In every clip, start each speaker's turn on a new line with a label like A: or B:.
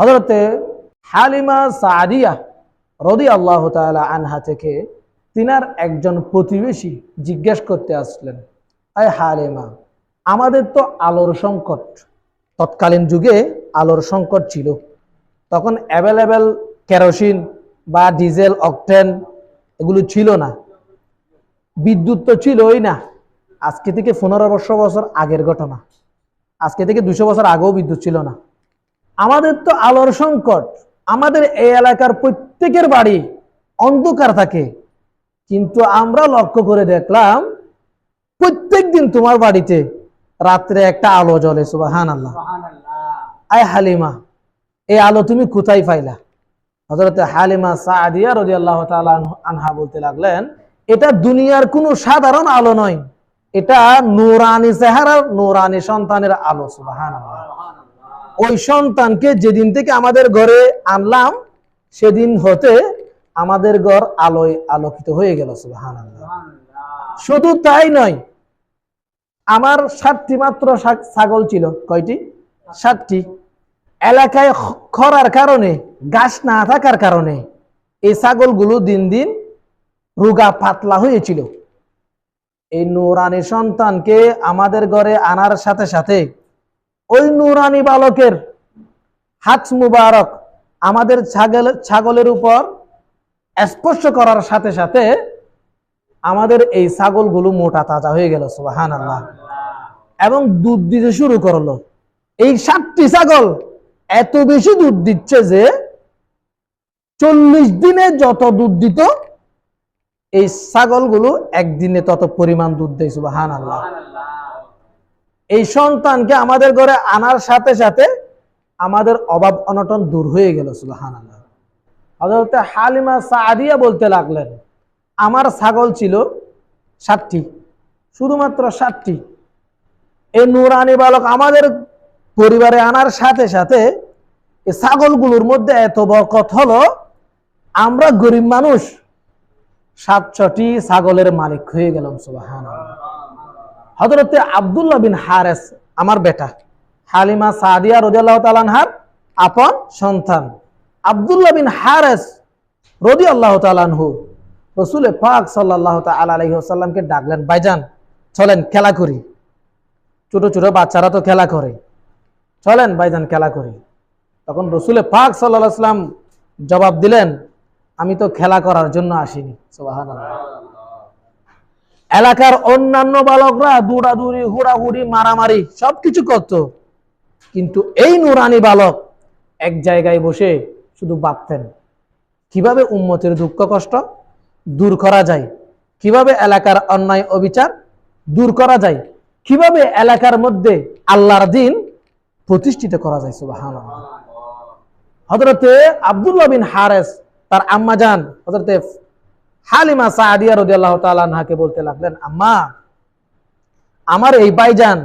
A: হজরতে হালিমা সাদিয়া রদি আল্লাহ তাআলা আনহা থেকে তিনার একজন প্রতিবেশী জিজ্ঞেস করতে আসলেন, আয় হালিমা, আমাদের তো আলোর সংকট। তৎকালীন যুগে আলোর সংকট ছিল। তখন অ্যাভেলেবেল কেরোসিন বা ডিজেল, অকটেন এগুলো ছিল না। বিদ্যুৎ তো ছিলই না। আজকে থেকে পনেরো বছর বছর আগের ঘটনা। আজকে থেকে দুশো বছর আগেও বিদ্যুৎ ছিল না। আমাদের তো আলোর সংকট। আমাদের এই এলাকার প্রত্যেকের বাড়ি অন্ধকার থাকে। কিন্তু আমরা লক্ষ্য করে দেখলাম প্রত্যেক দিন তোমার বাড়িতে রাত্রে একটা আলো জ্বলে সুবাহান আল্লাহ আয় হালিমা এই আলো তুমি কোথায় পাইলা? হজরত হালিমা সাদিয়া রদি আল্লাহ আনহা বলতে লাগলেন এটা দুনিয়ার কোনো সাধারণ আলো নয়। এটা নুরানি চেহারার নোরানি সন্তানের আলো সুবাহান আল্লাহ ওই সন্তানকে যেদিন থেকে আমাদের ঘরে আনলাম সেদিন হতে আমাদের ঘর আলোয় আলোকিত হয়ে গেল সুবাহান শুধু তাই নয় আমার সাতটি মাত্র ছাগল ছিল কয়টি? সাতটি। এলাকায় খরার কারণে গাছ না থাকার কারণে এই ছাগলগুলো দিন দিন রোগা পাতলা হয়েছিল। এই নুরানি সন্তানকে আমাদের ঘরে আনার সাথে সাথে ওই নুরানি বালকের হাত মুবারক আমাদের ছাগল, ছাগলের উপর স্পর্শ করার সাথে সাথে আমাদের এই ছাগলগুলো মোটা তাজা হয়ে গেল সুবাহান আল্লাহ এবং দুধ দিতে শুরু করল। এই সাতটি ছাগল এত বেশি দুধ দিচ্ছে যে চল্লিশ দিনে যত দুধ দিত, এই ছাগলগুলো একদিনে তত পরিমাণ দুধ দেয় সুবাহান আল্লাহ এই সন্তানকে আমাদের ঘরে আনার সাথে সাথে আমাদের অভাব অনটন দূর হয়ে গেল হজরতে হালিমা সাদিয়া বলতে লাগলেন, আমার ছাগল ছিল ষাটটি, শুধুমাত্র ষাটটি। এই নুরানি বালক আমাদের পরিবারে আনার সাথে সাথে এই ছাগলগুলোর মধ্যে এত বরকত হলো, আমরা গরিব মানুষ, সাতশটি ছাগলের মালিক হয়ে গেলাম সুবাহান হজরতে আবদুল্লাহ বিন হারেস, আমার বেটা। হালিমা সাদিয়া রদিয়াল্লাহ তালানহার আপন সন্তান। আবদুল্লাহ বিন হারেস রদি আল্লাহ তালানহু রসুলে পাক সাল্লাহ আলাইসাল্লামকে ডাকলেন বাইজান চলেন খেলা করি। ছোট ছোট বাচ্চারা তো খেলা করে। চলেন বাইজান খেলা করি। তখন রসুলে পাক সাল্লাহ সাল্লাম জবাব দিলেন, আমি তো খেলা করার জন্য আসিনি। সুবহানাল্লাহ। এলাকার অন্যান্য বালকরা দৌড়াদৌড়ি, হুড়াহুড়ি, মারামারি সবকিছু করত। কিন্তু এই নুরানি বালক এক জায়গায় বসে শুধু বাঁধতেন কীভাবে উম্মতের দুঃখ কষ্ট দূর করা যায়? কীভাবে এলাকার অন্যায় অবিচার দূর করা যায়? কীভাবে এলাকার মধ্যে আল্লাহর দিন প্রতিষ্ঠিত করা যায়? সুবাহান হজরতে আবদুল্লাহ বিন হারেস, তার আম্মা যান হজরতে হালিমা সাদিয়া রদি আল্লাহ তালাকে বলতে লাগলেন, আম্মা, আমার এই ভাইজান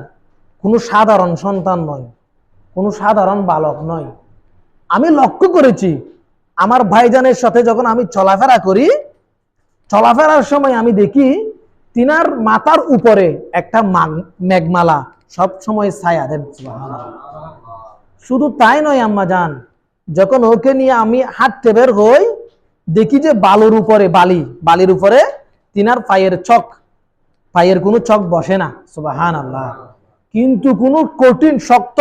A: কোনো সাধারণ সন্তান নয়, কোনো সাধারণ বালক নয়। আমি লক্ষ্য করেছি, আমার ভাইজানের সাথে যখন আমি চলাফেরা করি, চলাফেরার সময় আমি দেখি তিনার মাথার উপরে একটা মেঘমালা, সব সময় ছায়া দেন শুধু তাই নয়, আম্মা যান যখন ওকে নিয়ে আমি হাঁটতে বের হই দেখি যে বালুর উপরে, বালি, বালির উপরে তিনার পায়ের চক। পায়ের কোনো চক বসে না সুবাহান আল্লাহ কিন্তু কোনো কঠিন, শক্ত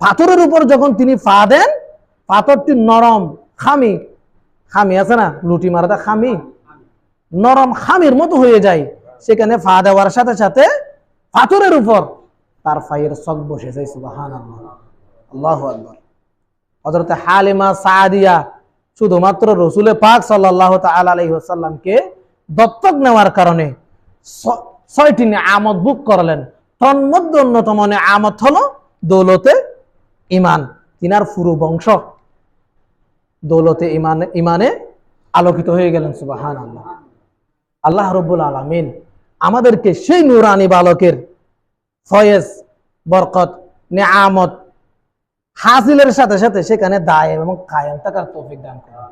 A: পাথরের উপর যখন তিনি পা দেন, পাথরটি নরম, খামি। খামি আছে না? লুটি মারাটা খামি। নরম, খামির মতো হয়ে যায়। সেখানে ফা দেওয়ার সাথে সাথে পাথরের উপর তার পায়ের চক বসে যায় সুবাহান আল্লাহ আল্লাহ আকবর। হজরতে হালিমা সাদিয়া শুধুমাত্র রসুলে পাক সাল্লাহ আলাইসাল্লামকে দত্তক নেওয়ার কারণে ছয়টি আমদ বুক করলেন। তন্মধ্যে অন্যতম আমত হলো দৌলতে ইমান তিনার ফুরু বংশ। দৌলতে ইমান ইমানে আলোকিত হয়ে গেলেন সুবাহান আল্লাহ আল্লাহ রব্বুল আলমিন আমাদেরকে সেই নুরানি বালকের ফয়েজ, বরকত নে নেয়ামত হাসিলের সাথে সাথে সেখানে দায় এবং কায়েম থাকার তৌফিক দান করেন।